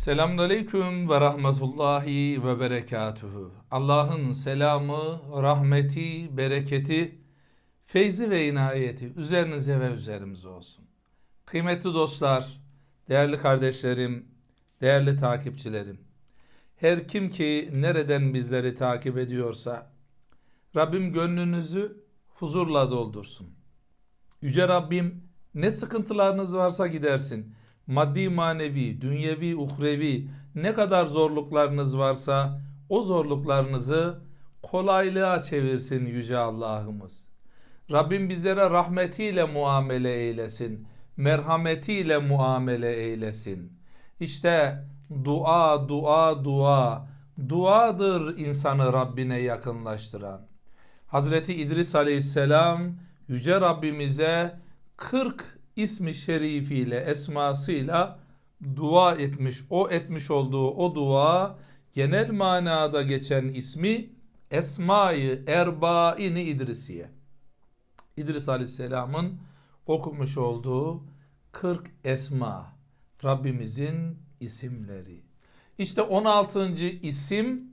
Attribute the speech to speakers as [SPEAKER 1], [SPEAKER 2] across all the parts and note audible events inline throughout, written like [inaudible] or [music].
[SPEAKER 1] Selamünaleyküm ve rahmetullahi ve berekatuhu. Allah'ın selamı, rahmeti, bereketi, feyzi ve inayeti üzerinize ve üzerimize olsun. Kıymetli dostlar, değerli kardeşlerim, değerli takipçilerim. Her kim ki nereden bizleri takip ediyorsa Rabbim gönlünüzü huzurla doldursun. Yüce Rabbim ne sıkıntılarınız varsa gidersin. Maddi manevi, dünyevi, uhrevi ne kadar zorluklarınız varsa o zorluklarınızı kolaylığa çevirsin Yüce Allah'ımız. Rabbim bizlere rahmetiyle muamele eylesin. Merhametiyle muamele eylesin. İşte dua, dua, dua. Duadır insanı Rabbine yakınlaştıran. Hazreti İdris Aleyhisselam Yüce Rabbimize 40 ismi şerifiyle, esmasıyla dua etmiş. O etmiş olduğu o dua genel manada geçen ismi Esma-i Erbaini İdrisiye. İdris Aleyhisselam'ın okumuş olduğu 40 esma Rabbimizin isimleri. İşte 16. isim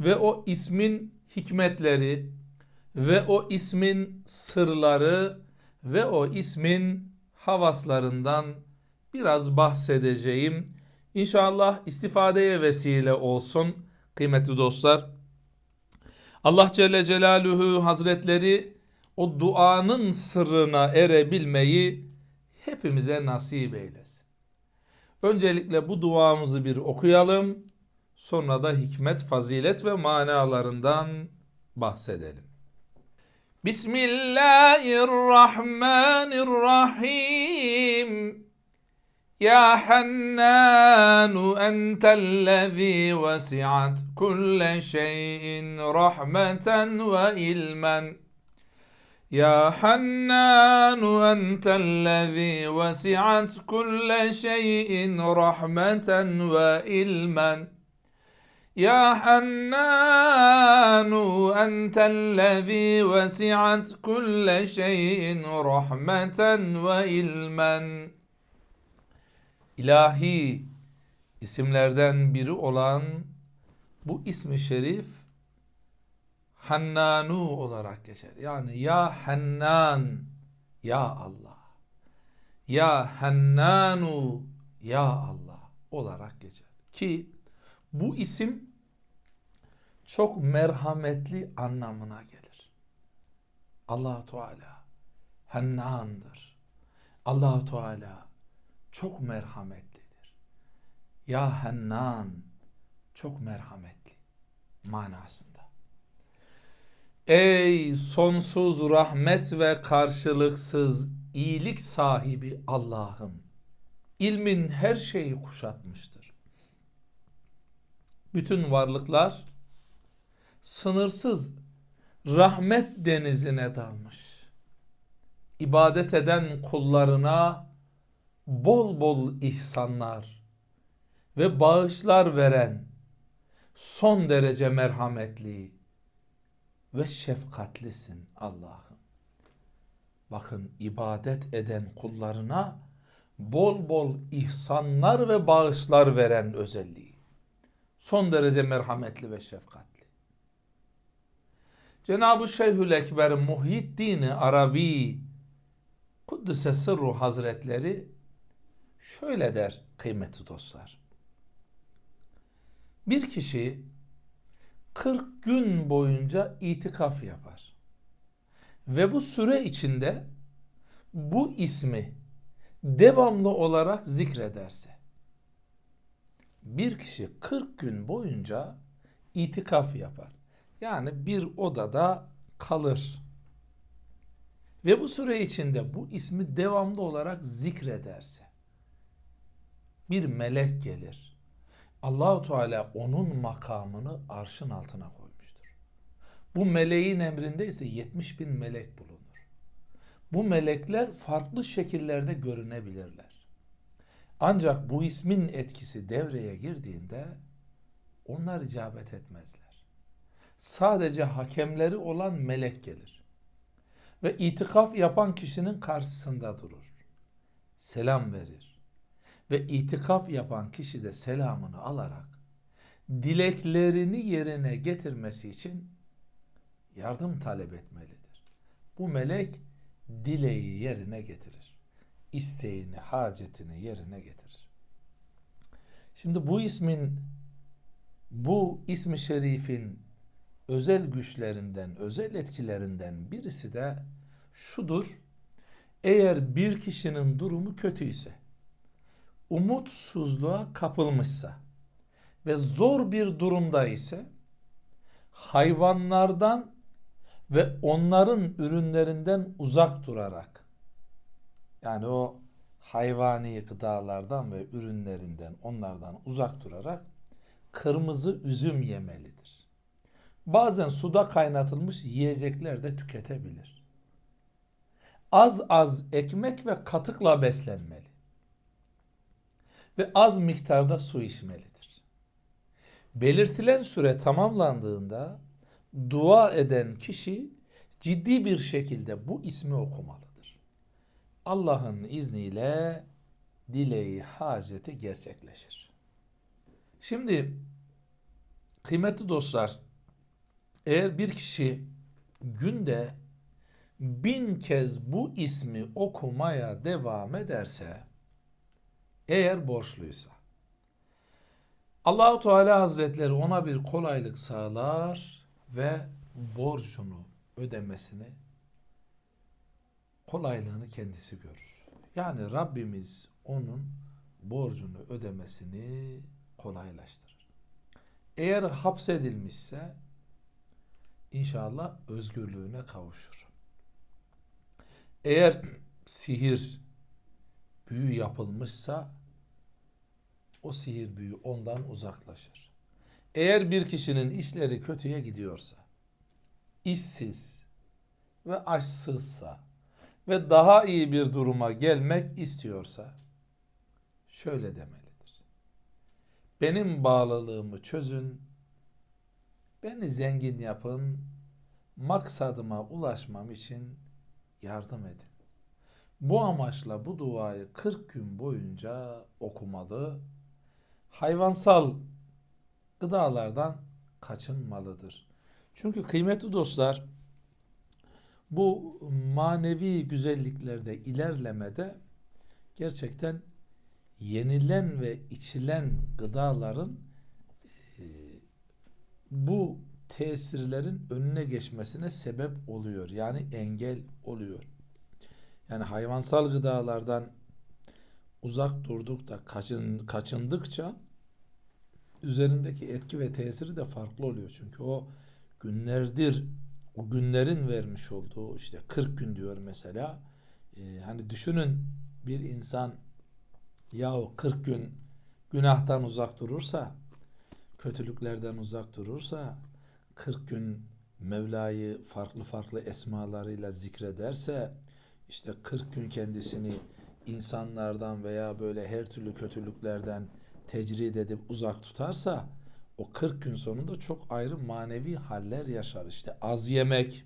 [SPEAKER 1] ve o ismin hikmetleri ve o ismin sırları ve o ismin havaslarından biraz bahsedeceğim. İnşallah istifadeye vesile olsun kıymetli dostlar. Allah Celle Celaluhu Hazretleri o duanın sırrına erebilmeyi hepimize nasip eylesin. Öncelikle bu duamızı bir okuyalım. Sonra da hikmet, fazilet ve manalarından bahsedelim. Bismillahirrahmanirrahim. يا حنان أنت الذي وسعت كل شيء رحمة وإلما يا حنان أنت الذي وسعت كل شيء رحمة وإلما يا حنان أنت الذي وسعت كل شيء رحمة وإلما İlahi isimlerden biri olan bu ismi şerif Hannanu olarak geçer. Yani ya Hannan ya Allah. Ya Hannanu ya Allah olarak geçer. Ki bu isim çok merhametli anlamına gelir. allah Teala Hannan'dır. allah Teala çok merhametlidir. Ya Hannan çok merhametli manasında. Ey sonsuz rahmet ve karşılıksız iyilik sahibi Allah'ım. ilmin her şeyi kuşatmıştır. Bütün varlıklar sınırsız rahmet denizine dalmış. İbadet eden kullarına bol bol ihsanlar ve bağışlar veren son derece merhametli ve şefkatlisin Allah'ım. Bakın ibadet eden kullarına bol bol ihsanlar ve bağışlar veren özelliği. Son derece merhametli ve şefkatli. Cenab-ı Şeyhül Ekber Muhyiddin Arabi Kuddüs'e Sırru Hazretleri şöyle der kıymetli dostlar. Bir kişi 40 gün boyunca itikaf yapar. Ve bu süre içinde bu ismi devamlı olarak zikrederse bir kişi 40 gün boyunca itikaf yapar. Yani bir odada kalır. Ve bu süre içinde bu ismi devamlı olarak zikrederse bir melek gelir. Allahu Teala onun makamını arşın altına koymuştur. Bu meleğin emrinde ise 70 bin melek bulunur. Bu melekler farklı şekillerde görünebilirler. Ancak bu ismin etkisi devreye girdiğinde onlar icabet etmezler. Sadece hakemleri olan melek gelir. Ve itikaf yapan kişinin karşısında durur. Selam verir ve itikaf yapan kişi de selamını alarak dileklerini yerine getirmesi için yardım talep etmelidir. Bu melek dileği yerine getirir. İsteğini, hacetini yerine getirir. Şimdi bu ismin bu ismi şerifin özel güçlerinden, özel etkilerinden birisi de şudur. Eğer bir kişinin durumu kötüyse, umutsuzluğa kapılmışsa ve zor bir durumda ise hayvanlardan ve onların ürünlerinden uzak durarak yani o hayvani gıdalardan ve ürünlerinden onlardan uzak durarak kırmızı üzüm yemelidir. Bazen suda kaynatılmış yiyecekler de tüketebilir. Az az ekmek ve katıkla beslenmeli. Ve az miktarda su içmelidir. Belirtilen süre tamamlandığında dua eden kişi ciddi bir şekilde bu ismi okumalıdır. Allah'ın izniyle dileği, haceti gerçekleşir. Şimdi kıymetli dostlar, eğer bir kişi günde bin kez bu ismi okumaya devam ederse, eğer borçluysa, Allahu Teala Hazretleri ona bir kolaylık sağlar ve borcunu ödemesini kolaylığını kendisi görür. Yani Rabbimiz onun borcunu ödemesini kolaylaştırır. Eğer hapsedilmişse inşallah özgürlüğüne kavuşur. Eğer [clears throat] sihir, büyü yapılmışsa o sihir büyü ondan uzaklaşır. Eğer bir kişinin işleri kötüye gidiyorsa, işsiz ve açsızsa ve daha iyi bir duruma gelmek istiyorsa şöyle demelidir. Benim bağlılığımı çözün, beni zengin yapın, maksadıma ulaşmam için yardım edin. Bu amaçla bu duayı 40 gün boyunca okumalı. Hayvansal gıdalardan kaçınmalıdır. Çünkü kıymetli dostlar bu manevi güzelliklerde ilerlemede gerçekten yenilen ve içilen gıdaların e, bu tesirlerin önüne geçmesine sebep oluyor. Yani engel oluyor. Yani hayvansal gıdalardan uzak durduk da kaçın, kaçındıkça üzerindeki etki ve tesiri de farklı oluyor. Çünkü o günlerdir o günlerin vermiş olduğu işte 40 gün diyor mesela. Ee, hani düşünün bir insan ya o 40 gün günahtan uzak durursa, kötülüklerden uzak durursa, 40 gün Mevla'yı farklı farklı esmalarıyla zikrederse, işte 40 gün kendisini insanlardan veya böyle her türlü kötülüklerden tecrid edip uzak tutarsa o 40 gün sonunda çok ayrı manevi haller yaşar. İşte az yemek,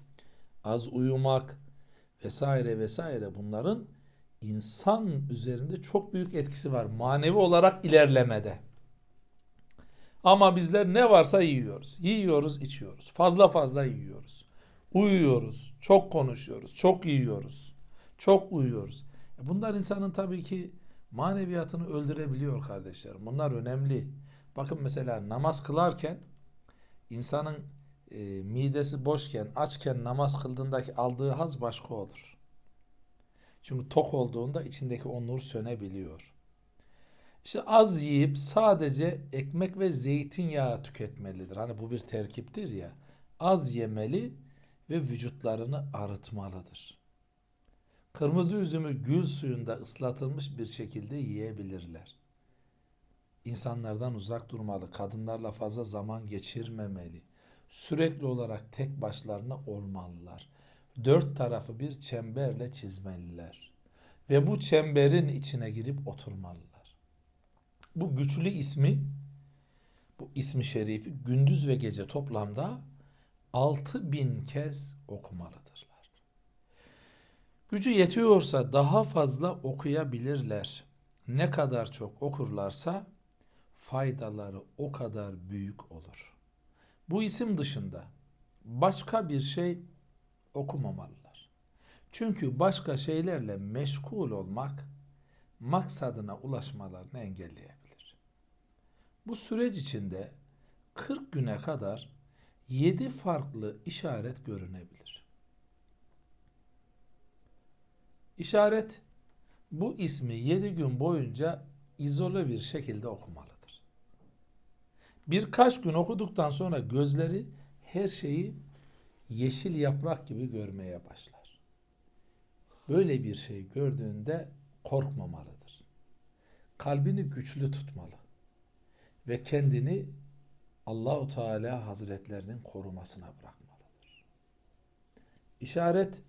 [SPEAKER 1] az uyumak vesaire vesaire bunların insan üzerinde çok büyük etkisi var manevi olarak ilerlemede. Ama bizler ne varsa yiyoruz. Yiyoruz, içiyoruz. Fazla fazla yiyoruz. Uyuyoruz, çok konuşuyoruz, çok yiyoruz, çok uyuyoruz. E bunlar insanın tabii ki maneviyatını öldürebiliyor kardeşlerim. Bunlar önemli. Bakın mesela namaz kılarken insanın e, midesi boşken, açken namaz kıldığındaki aldığı haz başka olur. Çünkü tok olduğunda içindeki o nur sönebiliyor. İşte az yiyip sadece ekmek ve zeytinyağı tüketmelidir. Hani bu bir terkiptir ya. Az yemeli ve vücutlarını arıtmalıdır. Kırmızı üzümü gül suyunda ıslatılmış bir şekilde yiyebilirler. İnsanlardan uzak durmalı, kadınlarla fazla zaman geçirmemeli. Sürekli olarak tek başlarına olmalılar. Dört tarafı bir çemberle çizmeliler. Ve bu çemberin içine girip oturmalılar. Bu güçlü ismi, bu ismi şerifi gündüz ve gece toplamda altı bin kez okumalıdırlar. Gücü yetiyorsa daha fazla okuyabilirler. ne kadar çok okurlarsa faydaları o kadar büyük olur. Bu isim dışında başka bir şey okumamalılar. Çünkü başka şeylerle meşgul olmak maksadına ulaşmalarını engelleyebilir. Bu süreç içinde 40 güne kadar 7 farklı işaret görünebilir. İşaret bu ismi 7 gün boyunca izole bir şekilde okumalıdır. Birkaç gün okuduktan sonra gözleri her şeyi yeşil yaprak gibi görmeye başlar. Böyle bir şey gördüğünde korkmamalıdır. Kalbini güçlü tutmalı ve kendini Allahu Teala Hazretlerinin korumasına bırakmalıdır. İşaret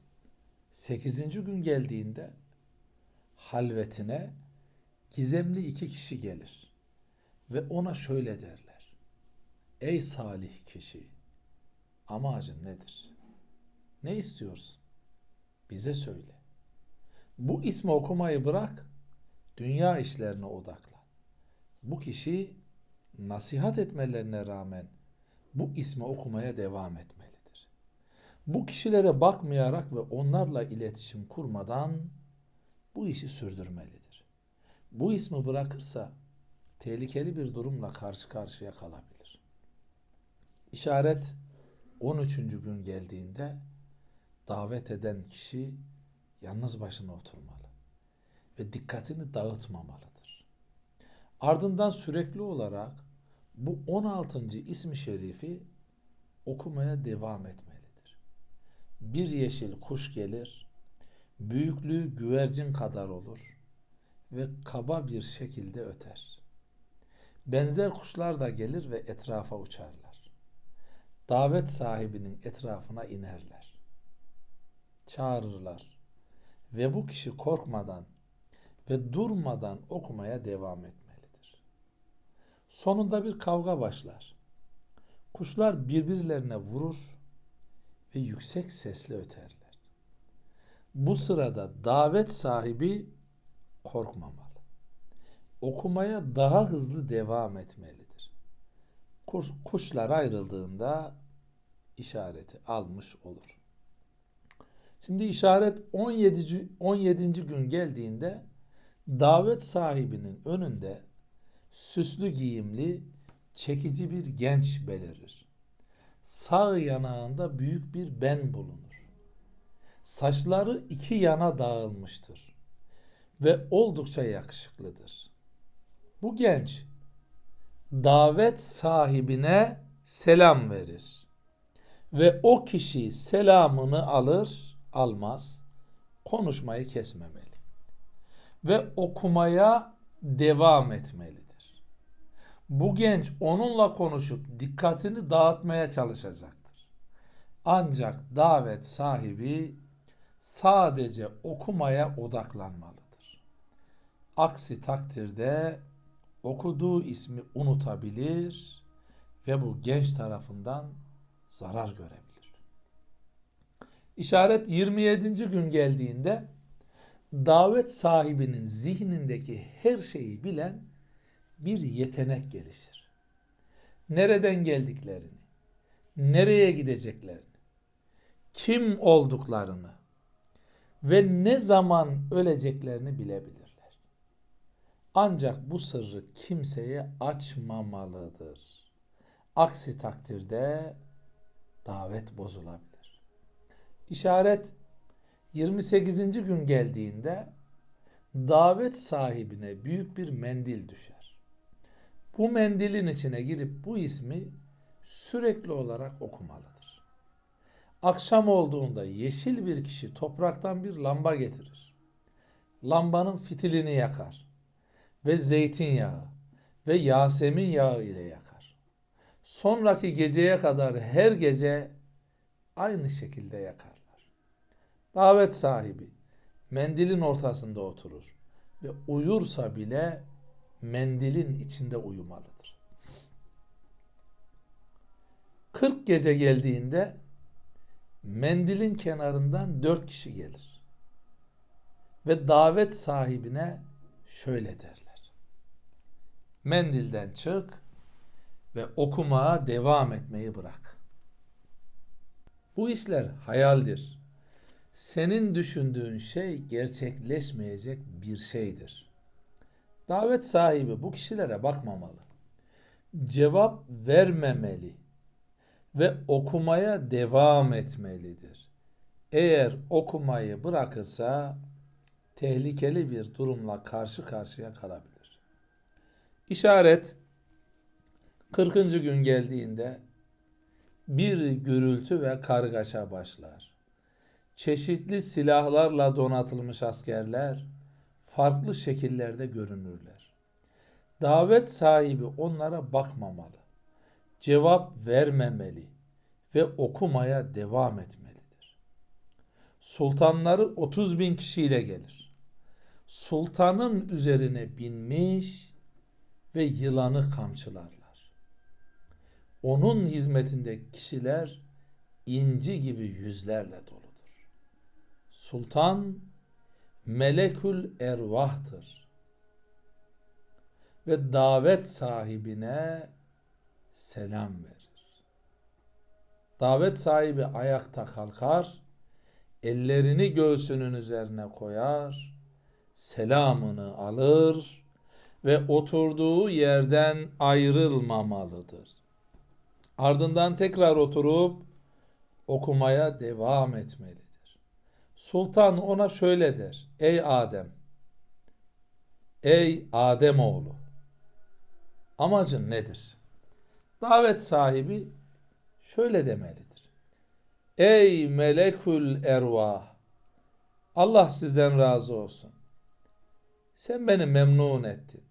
[SPEAKER 1] 8. gün geldiğinde halvetine gizemli iki kişi gelir ve ona şöyle derler. Ey salih kişi, amacın nedir? Ne istiyorsun? Bize söyle. Bu ismi okumayı bırak, dünya işlerine odaklan. Bu kişi nasihat etmelerine rağmen bu ismi okumaya devam etmelidir. Bu kişilere bakmayarak ve onlarla iletişim kurmadan bu işi sürdürmelidir. Bu ismi bırakırsa tehlikeli bir durumla karşı karşıya kalabilir. İşaret 13. gün geldiğinde davet eden kişi yalnız başına oturmalı ve dikkatini dağıtmamalıdır. Ardından sürekli olarak bu 16. ismi şerifi okumaya devam etmelidir. Bir yeşil kuş gelir, büyüklüğü güvercin kadar olur ve kaba bir şekilde öter. Benzer kuşlar da gelir ve etrafa uçarlar. Davet sahibinin etrafına inerler. Çağırırlar ve bu kişi korkmadan ve durmadan okumaya devam etmelidir. Sonunda bir kavga başlar. Kuşlar birbirlerine vurur ve yüksek sesle öterler. Bu sırada davet sahibi korkmamalı. Okumaya daha hızlı devam etmelidir. Kuşlar ayrıldığında işareti almış olur. Şimdi işaret 17. 17. gün geldiğinde davet sahibinin önünde süslü giyimli çekici bir genç belirir. Sağ yanağında büyük bir ben bulunur. Saçları iki yana dağılmıştır ve oldukça yakışıklıdır. Bu genç davet sahibine selam verir ve o kişi selamını alır almaz konuşmayı kesmemeli ve okumaya devam etmelidir. Bu genç onunla konuşup dikkatini dağıtmaya çalışacaktır. Ancak davet sahibi sadece okumaya odaklanmalıdır. Aksi takdirde okuduğu ismi unutabilir ve bu genç tarafından zarar görebilir. İşaret 27. gün geldiğinde davet sahibinin zihnindeki her şeyi bilen bir yetenek gelişir. Nereden geldiklerini, nereye gideceklerini, kim olduklarını ve ne zaman öleceklerini bilebilirler. Ancak bu sırrı kimseye açmamalıdır. Aksi takdirde davet bozulabilir. İşaret 28. gün geldiğinde davet sahibine büyük bir mendil düşer. Bu mendilin içine girip bu ismi sürekli olarak okumalıdır. Akşam olduğunda yeşil bir kişi topraktan bir lamba getirir. Lambanın fitilini yakar ve zeytinyağı ve yasemin yağı ile yakar. Sonraki geceye kadar her gece aynı şekilde yakar. Davet sahibi mendilin ortasında oturur ve uyursa bile mendilin içinde uyumalıdır. 40 gece geldiğinde mendilin kenarından dört kişi gelir. Ve davet sahibine şöyle derler. Mendilden çık ve okumaya devam etmeyi bırak. Bu işler hayaldir. Senin düşündüğün şey gerçekleşmeyecek bir şeydir. Davet sahibi bu kişilere bakmamalı. Cevap vermemeli ve okumaya devam etmelidir. Eğer okumayı bırakırsa tehlikeli bir durumla karşı karşıya kalabilir. İşaret 40. gün geldiğinde bir gürültü ve kargaşa başlar. Çeşitli silahlarla donatılmış askerler farklı şekillerde görünürler. Davet sahibi onlara bakmamalı. Cevap vermemeli ve okumaya devam etmelidir. Sultanları 30 bin kişiyle gelir. Sultanın üzerine binmiş ve yılanı kamçılarlar. Onun hizmetindeki kişiler inci gibi yüzlerle doludur. Sultan melekül ervahtır. Ve davet sahibine selam verir. Davet sahibi ayakta kalkar, ellerini göğsünün üzerine koyar, selamını alır ve oturduğu yerden ayrılmamalıdır. Ardından tekrar oturup okumaya devam etmelidir. Sultan ona şöyle der. Ey Adem! Ey Adem oğlu! Amacın nedir? Davet sahibi şöyle demelidir. Ey melekül ervah! Allah sizden razı olsun. Sen beni memnun ettin.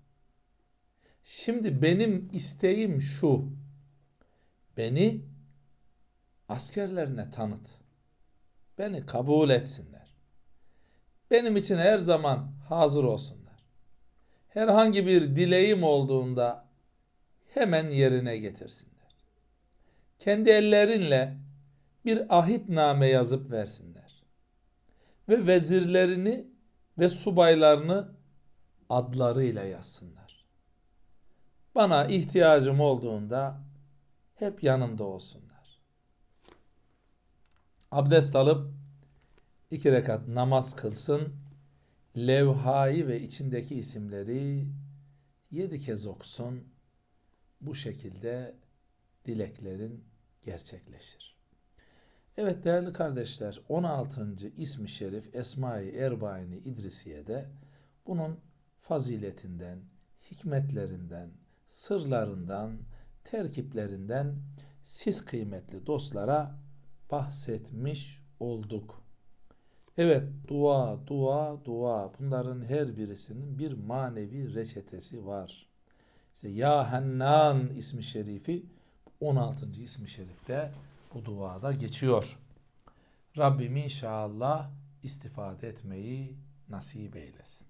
[SPEAKER 1] Şimdi benim isteğim şu. Beni askerlerine tanıt. Beni kabul etsinler. Benim için her zaman hazır olsunlar. Herhangi bir dileğim olduğunda hemen yerine getirsinler. Kendi ellerinle bir ahitname yazıp versinler. Ve vezirlerini ve subaylarını adlarıyla yazsınlar. Bana ihtiyacım olduğunda hep yanımda olsunlar. Abdest alıp iki rekat namaz kılsın. Levhayı ve içindeki isimleri yedi kez okusun. Bu şekilde dileklerin gerçekleşir. Evet değerli kardeşler 16. ismi şerif Esma-i Erbaini İdrisiye'de bunun faziletinden, hikmetlerinden, sırlarından, terkiplerinden siz kıymetli dostlara bahsetmiş olduk. Evet dua, dua, dua bunların her birisinin bir manevi reçetesi var. İşte Ya Hennan ismi şerifi 16. ismi şerifte bu duada geçiyor. Rabbim inşallah istifade etmeyi nasip eylesin.